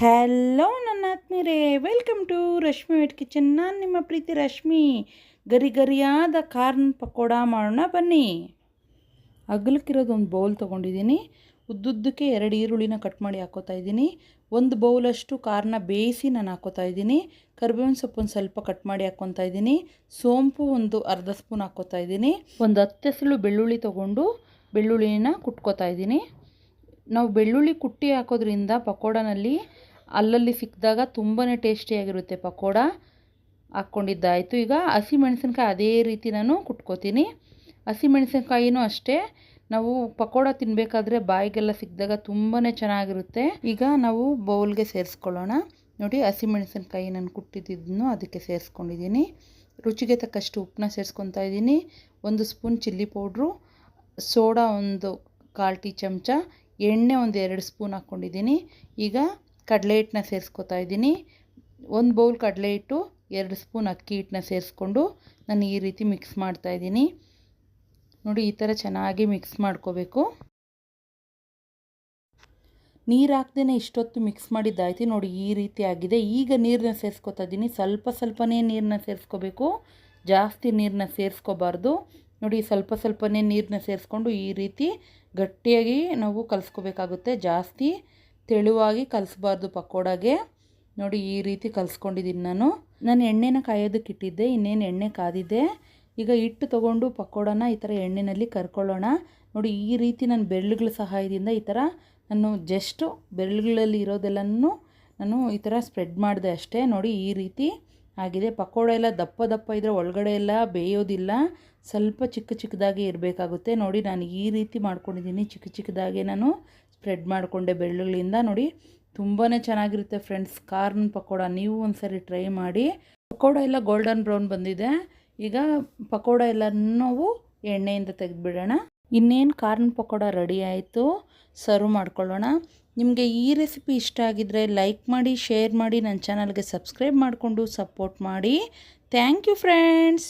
Hello ನನ್ನ ಆತ್ಮೀಯರೇ welcome to Rashmi wet kitchen ನಾನು ನಿಮ್ಮ ಪ್ರೀತಿ ರಶ್ಮಿ. ಗರಿ ಗರಿಯಾದ ಕಾರ್ನ್ ಪಕೋಡ ಮಾಡೋಣ ಬನ್ನಿ. ಅಗಲಕ್ಕಿರೋದು ಒಂದು ಬೌಲ್ ತೊಗೊಂಡಿದ್ದೀನಿ. ಉದ್ದುದ್ದಕ್ಕೆ ಎರಡು ಈರುಳ್ಳಿನ ಕಟ್ ಮಾಡಿ ಹಾಕೋತಾ ಇದ್ದೀನಿ. ಒಂದು ಬೌಲಷ್ಟು ಕಾರ್ನ ಬೇಯಿಸಿ ನಾನು ಹಾಕೋತಾ ಇದ್ದೀನಿ. ಕರ್ಬೇವಿನ ಸೊಪ್ಪು ಸ್ವಲ್ಪ ಕಟ್ ಮಾಡಿ ಹಾಕ್ಕೊತಾ ಇದ್ದೀನಿ. ಸೋಂಪು ಒಂದು ಅರ್ಧ ಸ್ಪೂನ್ ಹಾಕ್ಕೋತಾ ಇದ್ದೀನಿ. ಒಂದು ಹತ್ತು ಹೆಸಳು ಬೆಳ್ಳುಳ್ಳಿ ತೊಗೊಂಡು ಬೆಳ್ಳುಳ್ಳಿನ ಕುಟ್ಕೋತಾ ಇದ್ದೀನಿ. ನಾವು ಬೆಳ್ಳುಳ್ಳಿ ಕುಟ್ಟಿ ಹಾಕೋದ್ರಿಂದ ಪಕೋಡನಲ್ಲಿ ಅಲ್ಲಲ್ಲಿ ಸಿಕ್ಕಿದಾಗ ತುಂಬಾ ಟೇಸ್ಟಿಯಾಗಿರುತ್ತೆ ಪಕೋಡ. ಹಾಕ್ಕೊಂಡಿದ್ದಾಯಿತು. ಈಗ ಹಸಿ ಮೆಣಸಿನ್ಕಾಯಿ ಅದೇ ರೀತಿ ನಾನು ಕುಟ್ಕೋತೀನಿ. ಹಸಿ ಮೆಣಸಿನ್ಕಾಯಿನೂ ಅಷ್ಟೇ. ನಾವು ಪಕೋಡ ತಿನ್ನಬೇಕಾದ್ರೆ ಬಾಯಿಗೆಲ್ಲ ಸಿಕ್ಕಿದಾಗ ತುಂಬಾ ಚೆನ್ನಾಗಿರುತ್ತೆ. ಈಗ ನಾವು ಬೌಲ್ಗೆ ಸೇರಿಸ್ಕೊಳ್ಳೋಣ. ನೋಡಿ ಹಸಿ ಮೆಣಸಿನ್ಕಾಯಿ ನಾನು ಕುಟ್ಟಿದ್ದನ್ನು ಅದಕ್ಕೆ ಸೇರಿಸ್ಕೊಂಡಿದ್ದೀನಿ. ರುಚಿಗೆ ತಕ್ಕಷ್ಟು ಉಪ್ಪನ್ನ ಸೇರಿಸ್ಕೊತಾ ಇದ್ದೀನಿ. ಒಂದು ಸ್ಪೂನ್ ಚಿಲ್ಲಿ ಪೌಡ್ರು, ಸೋಡಾ ಒಂದು ಕಾಲು ಟೀ ಚಮಚ, ಎಣ್ಣೆ ಒಂದು ಎರಡು ಸ್ಪೂನ್ ಹಾಕ್ಕೊಂಡಿದ್ದೀನಿ. ಈಗ ಕಡಲೆ ಹಿಟ್ಟನ್ನ ಸೇರಿಸ್ಕೊತಾ ಇದ್ದೀನಿ. ಒಂದು ಬೌಲ್ ಕಡಲೆ ಹಿಟ್ಟು ಎರಡು ಸ್ಪೂನ್ ಅಕ್ಕಿ ಹಿಟ್ಟನ್ನ ಸೇರಿಸ್ಕೊಂಡು ನಾನು ಈ ರೀತಿ ಮಿಕ್ಸ್ ಮಾಡ್ತಾ ಇದ್ದೀನಿ. ನೋಡಿ, ಈ ಥರ ಚೆನ್ನಾಗಿ ಮಿಕ್ಸ್ ಮಾಡ್ಕೋಬೇಕು. ನೀರು ಹಾಕ್ದೇ ಇಷ್ಟೊತ್ತು ಮಿಕ್ಸ್ ಮಾಡಿದ್ದಾಯ್ತು. ನೋಡಿ, ಈ ರೀತಿ ಆಗಿದೆ. ಈಗ ನೀರನ್ನ ಸೇರಿಸ್ಕೊತಾ ಇದ್ದೀನಿ. ಸ್ವಲ್ಪ ಸ್ವಲ್ಪನೇ ನೀರನ್ನ ಸೇರಿಸ್ಕೋಬೇಕು. ಜಾಸ್ತಿ ನೀರನ್ನ ಸೇರಿಸ್ಕೋಬಾರ್ದು. ನೋಡಿ, ಸ್ವಲ್ಪ ಸ್ವಲ್ಪನೇ ನೀರನ್ನ ಸೇರಿಸ್ಕೊಂಡು ಈ ರೀತಿ ಗಟ್ಟಿಯಾಗಿ ನಾವು ಕಲಿಸ್ಕೋಬೇಕಾಗುತ್ತೆ ಜಾಸ್ತಿ. ತೆಳುವಾಗಿ ಕಲಿಸ್ಬಾರ್ದು ಪಕೋಡಾಗೆ. ನೋಡಿ ಈ ರೀತಿ ಕಲಿಸ್ಕೊಂಡಿದ್ದೀನಿ ನಾನು. ನಾನು ಎಣ್ಣೆನ ಕಾಯೋದಕ್ಕೆ ಇಟ್ಟಿದ್ದೆ, ಇನ್ನೇನು ಎಣ್ಣೆ ಕಾದಿದ್ದೆ ಈಗ ಹಿಟ್ಟು ತೊಗೊಂಡು ಪಕೋಡನ ಈ ಥರ ಎಣ್ಣೆಯಲ್ಲಿ ಕರ್ಕೊಳ್ಳೋಣ. ನೋಡಿ ಈ ರೀತಿ ನಾನು ಬೆರಳುಗಳ ಸಹಾಯದಿಂದ ಈ ಥರ ನಾನು ಜಸ್ಟು ಬೆರಳುಗಳಲ್ಲಿ ಇರೋದೆಲ್ಲನೂ ನಾನು ಈ ಥರ ಸ್ಪ್ರೆಡ್ ಮಾಡಿದೆ ಅಷ್ಟೇ. ನೋಡಿ ಈ ರೀತಿ ಆಗಿದೆ. ಪಕೋಡ ಎಲ್ಲ ದಪ್ಪ ದಪ್ಪ ಇದ್ದರೆ ಒಳಗಡೆ ಎಲ್ಲ ಬೇಯೋದಿಲ್ಲ. ಸ್ವಲ್ಪ ಚಿಕ್ಕ ಚಿಕ್ಕದಾಗಿ ಇರಬೇಕಾಗುತ್ತೆ. ನೋಡಿ, ನಾನು ಈ ರೀತಿ ಮಾಡ್ಕೊಂಡಿದ್ದೀನಿ. ಚಿಕ್ಕ ಚಿಕ್ಕದಾಗೆ ನಾನು ಸ್ಪ್ರೆಡ್ ಮಾಡಿಕೊಂಡೆ ಬೆಳ್ಳುಳ್ಳಿಯಿಂದ. ನೋಡಿ ತುಂಬಾ ಚೆನ್ನಾಗಿರುತ್ತೆ ಫ್ರೆಂಡ್ಸ್ ಕಾರ್ನ್ ಪಕೋಡ ನೀವು ಒಂದ್ಸರಿ ಟ್ರೈ ಮಾಡಿ. ಪಕೋಡ ಎಲ್ಲ ಗೋಲ್ಡನ್ ಬ್ರೌನ್ ಬಂದಿದೆ. ಈಗ ಪಕೋಡ ಎಲ್ಲ ನಾವು ಎಣ್ಣೆಯಿಂದ ತೆಗೆದುಬಿಡೋಣ. ಇನ್ನೇನು ಕಾರ್ನ್ ಪಕೋಡ ರೆಡಿ ಆಯಿತು ಸರ್ವ್ ಮಾಡ್ಕೊಳ್ಳೋಣ. ನಿಮಗೆ ಈ ರೆಸಿಪಿ ಇಷ್ಟ ಆಗಿದ್ದರೆ ಲೈಕ್ ಮಾಡಿ ಶೇರ್ ಮಾಡಿ ನನ್ನ ಚಾನಲ್ಗೆ ಸಬ್ಸ್ಕ್ರೈಬ್ ಮಾಡಿಕೊಂಡು ಸಪೋರ್ಟ್ ಮಾಡಿ. Thank you friends